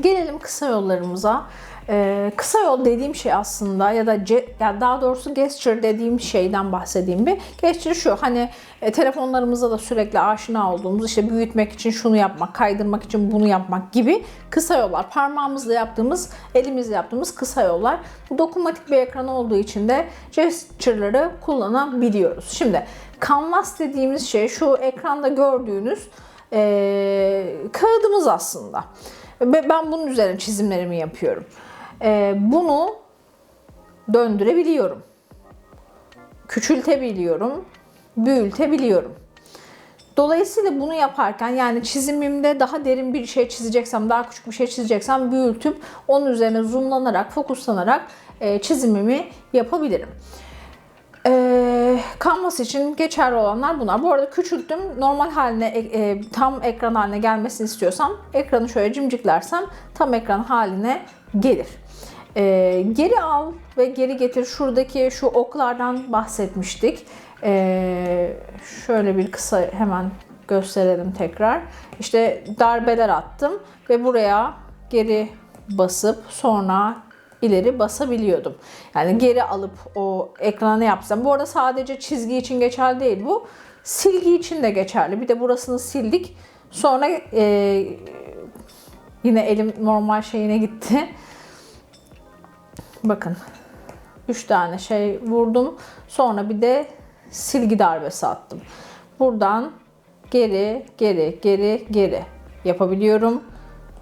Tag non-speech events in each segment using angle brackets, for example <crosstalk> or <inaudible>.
Gelelim kısa yollarımıza. Ee, kısa yol dediğim şey aslında ya da ce- ya daha doğrusu gesture dediğim şeyden bahsedeyim bir. Gesture şu hani e, telefonlarımızda da sürekli aşina olduğumuz işte büyütmek için şunu yapmak, kaydırmak için bunu yapmak gibi kısa yollar. Parmağımızla yaptığımız, elimizle yaptığımız kısa yollar. Bu dokunmatik bir ekran olduğu için de gesture'ları kullanabiliyoruz. Şimdi canvas dediğimiz şey şu ekranda gördüğünüz e, kağıdımız aslında. Ve ben bunun üzerine çizimlerimi yapıyorum. E, bunu döndürebiliyorum. Küçültebiliyorum. Büyütebiliyorum. Dolayısıyla bunu yaparken yani çizimimde daha derin bir şey çizeceksem, daha küçük bir şey çizeceksem büyütüp onun üzerine zoomlanarak, fokuslanarak e, çizimimi yapabilirim. Ee, Canvas için geçerli olanlar bunlar. Bu arada küçülttüm. Normal haline, e, e, tam ekran haline gelmesini istiyorsam ekranı şöyle cimciklersem tam ekran haline gelir. Ee, geri al ve geri getir. Şuradaki şu oklardan bahsetmiştik. Ee, şöyle bir kısa hemen gösterelim tekrar. İşte darbeler attım ve buraya geri basıp sonra ileri basabiliyordum. Yani geri alıp o ekrana yapsam. Bu arada sadece çizgi için geçerli değil bu. Silgi için de geçerli. Bir de burasını sildik. Sonra e, yine elim normal şeyine gitti. Bakın. 3 tane şey vurdum. Sonra bir de silgi darbesi attım. Buradan geri, geri, geri, geri yapabiliyorum.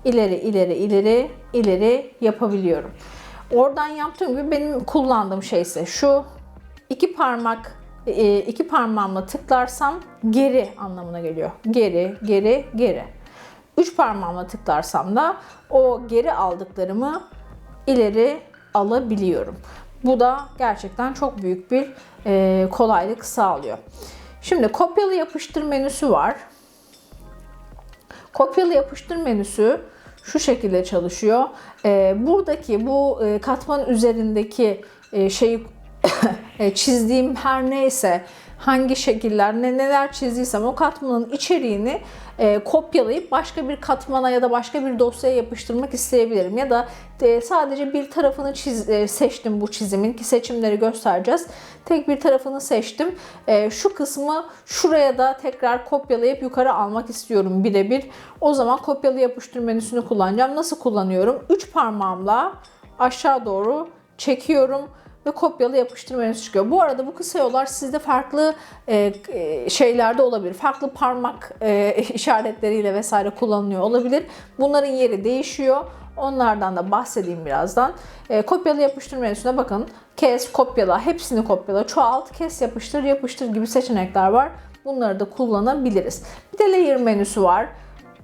İleri, ileri, ileri, ileri yapabiliyorum. Oradan yaptığım gibi benim kullandığım şey ise şu iki parmak e, iki parmağımla tıklarsam geri anlamına geliyor. Geri, geri, geri. Üç parmağımla tıklarsam da o geri aldıklarımı ileri alabiliyorum. Bu da gerçekten çok büyük bir e, kolaylık sağlıyor. Şimdi kopyalı yapıştır menüsü var. Kopyalı yapıştır menüsü şu şekilde çalışıyor. Buradaki bu katman üzerindeki e, şeyi <laughs> çizdiğim her neyse hangi şekiller ne neler çizdiysem o katmanın içeriğini e, kopyalayıp başka bir katmana ya da başka bir dosyaya yapıştırmak isteyebilirim. Ya da e, sadece bir tarafını çiz, e, seçtim bu çizimin ki seçimleri göstereceğiz. Tek bir tarafını seçtim. E, şu kısmı şuraya da tekrar kopyalayıp yukarı almak istiyorum birebir. O zaman kopyalı yapıştır menüsünü kullanacağım. Nasıl kullanıyorum? 3 parmağımla aşağı doğru çekiyorum ve kopyalı yapıştır menüsü çıkıyor. Bu arada bu kısa yollar sizde farklı e, e, şeylerde olabilir. Farklı parmak e, <laughs> işaretleriyle vesaire kullanılıyor olabilir. Bunların yeri değişiyor. Onlardan da bahsedeyim birazdan. E, kopyalı yapıştır menüsüne bakın. Kes, kopyala, hepsini kopyala, çoğalt, kes, yapıştır, yapıştır gibi seçenekler var. Bunları da kullanabiliriz. Bir de layer menüsü var.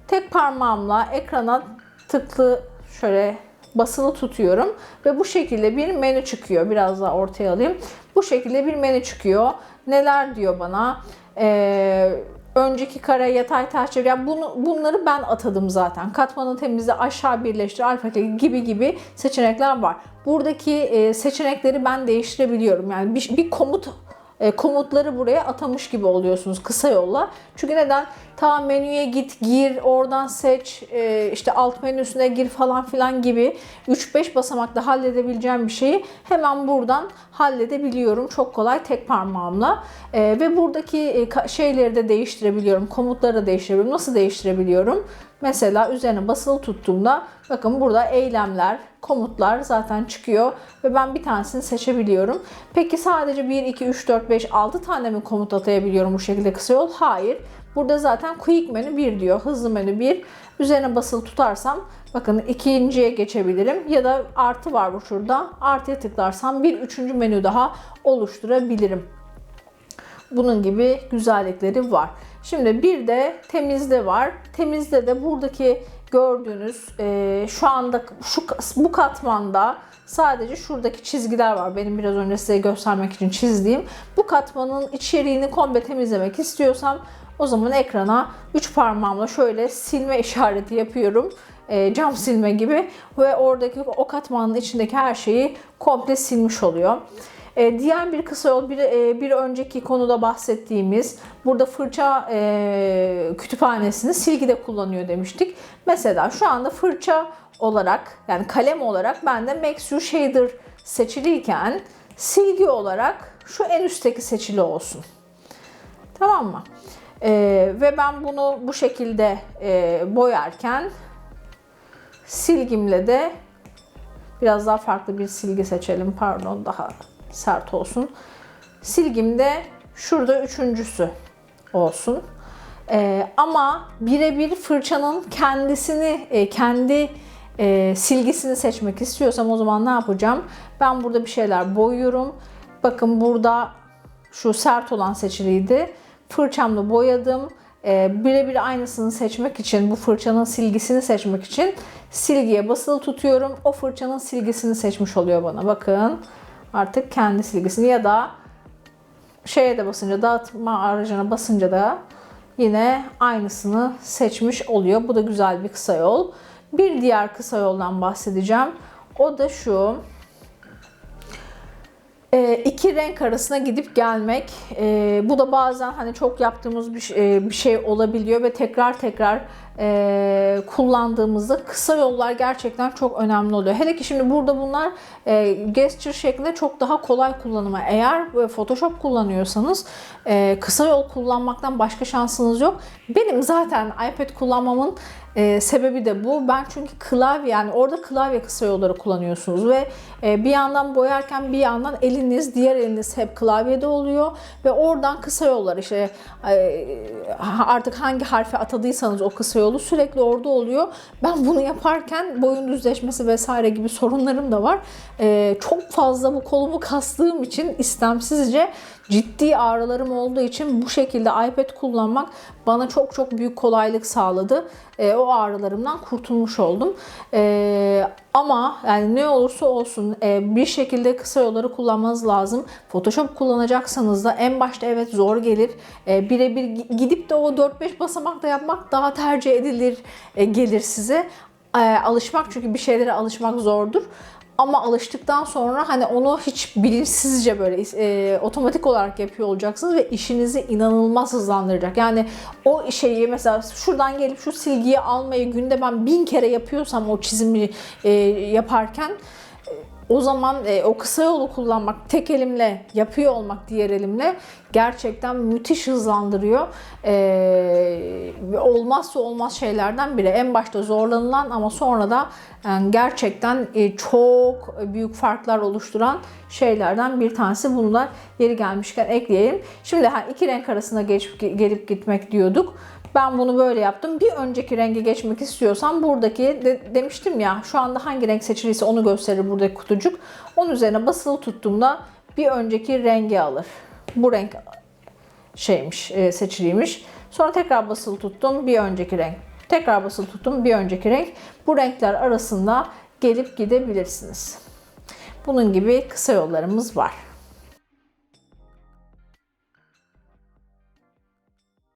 Tek parmağımla ekrana tıklı şöyle basılı tutuyorum ve bu şekilde bir menü çıkıyor. Biraz daha ortaya alayım. Bu şekilde bir menü çıkıyor. Neler diyor bana? Ee, önceki kare, yatay ters çevir. Yani bunu, bunları ben atadım zaten. Katmanı temizle, aşağı birleştir, alfa gibi gibi seçenekler var. Buradaki e, seçenekleri ben değiştirebiliyorum. Yani bir, bir komut komutları buraya atamış gibi oluyorsunuz kısa yolla. Çünkü neden? Ta menüye git, gir, oradan seç, e, işte alt menüsüne gir falan filan gibi 3-5 basamakta halledebileceğim bir şeyi hemen buradan halledebiliyorum. Çok kolay tek parmağımla. E, ve buradaki şeyleri de değiştirebiliyorum. Komutları da değiştirebiliyorum. Nasıl değiştirebiliyorum? Mesela üzerine basılı tuttuğumda bakın burada eylemler, komutlar zaten çıkıyor ve ben bir tanesini seçebiliyorum. Peki sadece 1, 2, 3, 4, 5, 6 tane mi komut atayabiliyorum bu şekilde kısa yol? Hayır. Burada zaten quick menü 1 diyor. Hızlı menü 1. Üzerine basılı tutarsam bakın ikinciye geçebilirim. Ya da artı var bu şurada. Artıya tıklarsam bir üçüncü menü daha oluşturabilirim. Bunun gibi güzellikleri var. Şimdi bir de temizde var. Temizde de buradaki gördüğünüz e, şu anda şu bu katmanda sadece şuradaki çizgiler var. Benim biraz önce size göstermek için çizdiğim. Bu katmanın içeriğini komple temizlemek istiyorsam o zaman ekrana 3 parmağımla şöyle silme işareti yapıyorum. E, cam silme gibi ve oradaki o katmanın içindeki her şeyi komple silmiş oluyor. E, diğer bir kısa yol bir, e, bir önceki konuda bahsettiğimiz burada fırça e, kütüphanesini silgide kullanıyor demiştik. Mesela şu anda fırça olarak yani kalem olarak bende Max You Shader seçiliyken silgi olarak şu en üstteki seçili olsun. Tamam mı? Ee, ve ben bunu bu şekilde e, boyarken silgimle de biraz daha farklı bir silgi seçelim. Pardon daha sert olsun. Silgimde şurada üçüncüsü olsun. Ee, ama birebir fırçanın kendisini, e, kendi e, silgisini seçmek istiyorsam o zaman ne yapacağım? Ben burada bir şeyler boyuyorum. Bakın burada şu sert olan seçiliydi. Fırçamla boyadım. E, birebir aynısını seçmek için, bu fırçanın silgisini seçmek için silgiye basılı tutuyorum. O fırçanın silgisini seçmiş oluyor bana. Bakın artık kendi silgisini ya da şeye de basınca, dağıtma aracına basınca da yine aynısını seçmiş oluyor. Bu da güzel bir kısa yol. Bir diğer kısa yoldan bahsedeceğim. O da şu. E, iki renk arasına gidip gelmek. E, bu da bazen hani çok yaptığımız bir, e, bir şey olabiliyor ve tekrar tekrar e, kullandığımızda kısa yollar gerçekten çok önemli oluyor. Hele ki şimdi burada bunlar e, gesture şeklinde çok daha kolay kullanıma. Eğer e, Photoshop kullanıyorsanız e, kısa yol kullanmaktan başka şansınız yok. Benim zaten iPad kullanmamın e, sebebi de bu. Ben çünkü klavye yani orada klavye kısa yolları kullanıyorsunuz ve e, bir yandan boyarken bir yandan eliniz, diğer eliniz hep klavyede oluyor ve oradan kısa yollar işte e, artık hangi harfi atadıysanız o kısa yolu sürekli orada oluyor. Ben bunu yaparken boyun düzleşmesi vesaire gibi sorunlarım da var. E, çok fazla bu kolumu kastığım için istemsizce ciddi ağrılarım olduğu için bu şekilde iPad kullanmak bana çok çok büyük kolaylık sağladı. E, o ağrılarımdan kurtulmuş oldum. E, ama yani ne olursa olsun e, bir şekilde kısa yolları kullanmanız lazım. Photoshop kullanacaksanız da en başta evet zor gelir. E, Birebir gidip de o 4-5 basamak da yapmak daha tercih edilir e, gelir size. E, alışmak çünkü bir şeylere alışmak zordur. Ama alıştıktan sonra hani onu hiç bilinçsizce böyle e, otomatik olarak yapıyor olacaksınız ve işinizi inanılmaz hızlandıracak. Yani o şeyi mesela şuradan gelip şu silgiyi almayı günde ben bin kere yapıyorsam o çizimi e, yaparken o zaman e, o kısa yolu kullanmak, tek elimle yapıyor olmak diğer elimle gerçekten müthiş hızlandırıyor. E, olmazsa olmaz şeylerden biri. En başta zorlanılan ama sonra da yani gerçekten e, çok büyük farklar oluşturan şeylerden bir tanesi. Bunlar yeri gelmişken ekleyelim. Şimdi ha, iki renk arasında geçip gelip gitmek diyorduk. Ben bunu böyle yaptım. Bir önceki renge geçmek istiyorsam buradaki de, demiştim ya şu anda hangi renk seçiliyse onu gösterir buradaki kutucuk. Onun üzerine basılı tuttuğumda bir önceki rengi alır. Bu renk şeymiş, e, seçiliymiş. Sonra tekrar basılı tuttum bir önceki renk. Tekrar basılı tuttum bir önceki renk. Bu renkler arasında gelip gidebilirsiniz. Bunun gibi kısa yollarımız var.